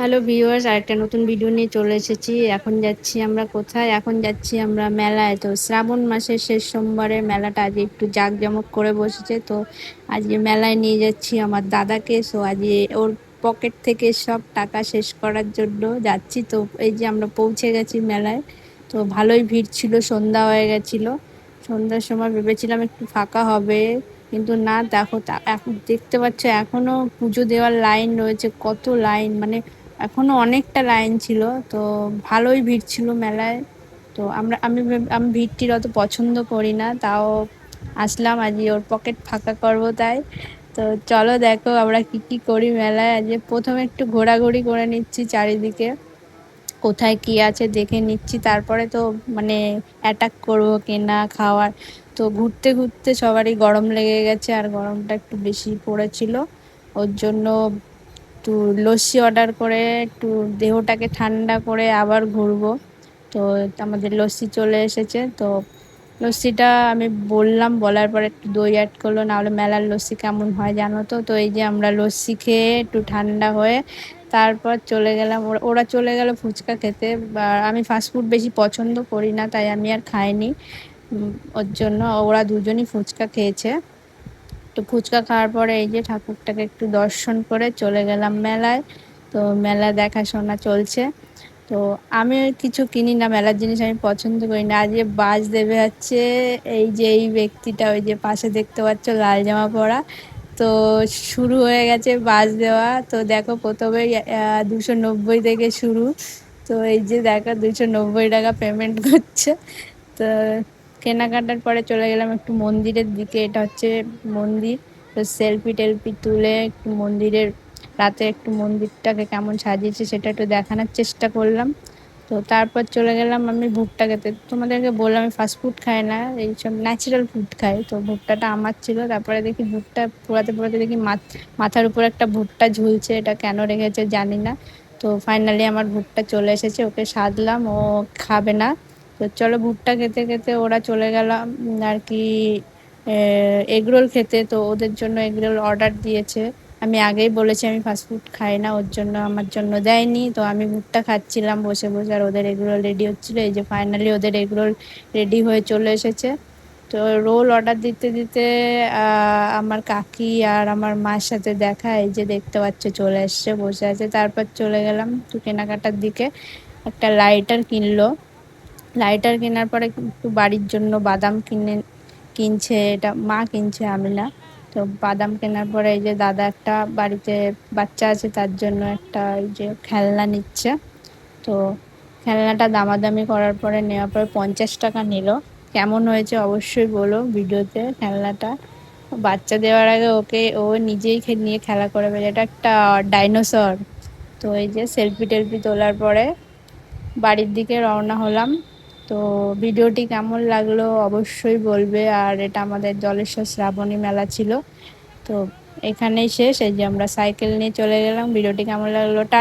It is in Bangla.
হ্যালো ভিউয়ার্স, আরেকটা নতুন ভিডিও নিয়ে চলে এসেছি। এখন যাচ্ছি আমরা কোথায়? এখন যাচ্ছি আমরা মেলায়। তো শ্রাবণ মাসের শেষ সোমবারে মেলাটা আজ একটু জাঁকজমক করে বসেছে। তো আজকে মেলায় নিয়ে যাচ্ছি আমার দাদাকে। সো আজকে ওর পকেট থেকে সব টাকা শেষ করার জন্য যাচ্ছি। তো এই যে আমরা পৌঁছে গেছি মেলায়। তো ভালোই ভিড় ছিল, সন্ধ্যা হয়ে গেছিল। সন্ধ্যার সময় ভেবেছিলাম একটু ফাঁকা হবে। কিন্তু না, দেখো এখন দেখতে পাচ্ছ, এখনও পুজো দেওয়ার লাইন রয়েছে। কত লাইন? মানে এখনও অনেকটা লাইন ছিল, তো ভালোই ভিড় ছিল মেলায়। তো আমরা, আমি আমি ভিড়টির অত পছন্দ করি না, তাও আসলাম আজকে ওর পকেট ফাঁকা করব তাই। তো চলো দেখো আমরা কি কি করি মেলায়, আজকে প্রথমে একটু ঘোরাঘুরি করে নিচ্ছি চারিদিকে, কোথায় কি আছে দেখে নিচ্ছি, তারপরে তো মানে অ্যাটাক করব কেনা, খাওয়ার। তো ঘুরতে ঘুরতে সবারই গরম লেগে গেছে, আর গরমটা একটু বেশি পড়েছিল, ওর জন্য একটু লস্যি অর্ডার করে, একটু দেহটাকে ঠান্ডা করে আবার ঘুরবো। তো আমাদের লস্যি চলে এসেছে। তো লস্যিটা আমি বললাম, বলার পরে একটু দই অ্যাড করল, নাহলে মেলার লস্যি কেমন হয় জানো তো? তো এই যে আমরা লস্যি খেয়ে একটু ঠান্ডা হয়ে তারপর চলে গেলাম। ওরা চলে গেল ফুচকা খেতে। বা আমি ফাস্টফুড বেশি পছন্দ করি না, তাই আমি আর খাইনি। ওর জন্য ওরা দুজনই ফুচকা খেয়েছে। তো ফুচকা খাওয়ার পরে এই যে ঠাকুরটাকে একটু দর্শন করে চলে গেলাম মেলায়। তো মেলা দেখাশোনা চলছে। তো আমি কিছু কিনি না, মেলার জিনিস আমি পছন্দ করি না। আজ যে বাস দেবে হচ্ছে এই যে এই ব্যক্তিটা, ওই যে পাশে দেখতে পাচ্ছ লাল জামা পরা। তো শুরু হয়ে গেছে বাস দেওয়া। তো দেখো প্রথমে দুশো নব্বই থেকে শুরু। তো এই যে দেখো দুশো নব্বই টাকা পেমেন্ট করছে। তো কেনাকাটার পরে চলে গেলাম একটু মন্দিরের দিকে। এটা হচ্ছে মন্দির। তো সেলফি টেলফি তুলে একটু মন্দিরের, রাতে একটু মন্দিরটাকে কেমন সাজিয়েছে সেটা একটু দেখানোর চেষ্টা করলাম। তো তারপর চলে গেলাম আমি ভুট্টা খেতে তোমাদেরকে বললাম আমি ফাস্ট ফুড খাই না এইসব ন্যাচারাল ফুড খাই। তো ভুট্টাটা আমার ছিল। তারপরে দেখি ভুট্টা পোড়াতে পোড়াতে দেখি মাথার উপর একটা ভুট্টা ঝুলছে। এটা কেন রেখেছে জানি না। তো ফাইনালি আমার ভুট্টা চলে এসেছে, ওকে সাধলাম। ও খাবে না। তো চলো ভুট্টা খেতে খেতে ওরা চলে গেলাম, আর কি এগরোল খেতে। তো ওদের জন্য এগরোল অর্ডার দিয়েছে। আমি আগেই বলেছি আমি ফাস্টফুড খাই না, ওর জন্য, আমার জন্য দেয়নি। তো আমি ভুট্টা খাচ্ছিলাম বসে বসে, আর ওদের এগরোল রেডি হচ্ছিল। এই যে ফাইনালি ওদের এগরোল রেডি হয়ে চলে এসেছে। তো রোল অর্ডার দিতে দিতে আমার কাকি আর আমার মার সাথে দেখা, এই যে দেখতে পাচ্ছ, চলে এসছে, বসে আছে। তারপর চলে গেলাম একটু কেনাকাটার দিকে। একটা লাইটার কিনলো। লাইটার কেনার পরে একটু বাড়ির জন্য বাদাম কিনে, কিনছে, এটা মা কিনছে আমি না তো বাদাম কেনার পরে এই যে দাদা একটা বাড়িতে বাচ্চা আছে, তার জন্য একটা এই যে খেলনা নিচ্ছে। তো খেলনাটা দামাদামি করার পরে নেওয়ার পরে পঞ্চাশ টাকা নিল। কেমন হয়েছে অবশ্যই বলো ভিডিওতে খেলনাটা। বাচ্চা দেওয়ার আগে ওকে, ও নিজেই নিয়ে খেলা করে এটা একটা ডাইনোসর। তো এই যে সেলফি টেলফি তোলার পরে বাড়ির দিকে রওনা হলাম। তো ভিডিওটি কেমন লাগল অবশ্যই বলবে। আর এটা আমাদের জলেশ্বর শ্রাবণী মেলা ছিল। তো এখানেই শেষ। এই যে আমরা সাইকেল নিয়ে চলে গেলাম। ভিডিওটি কেমন লাগল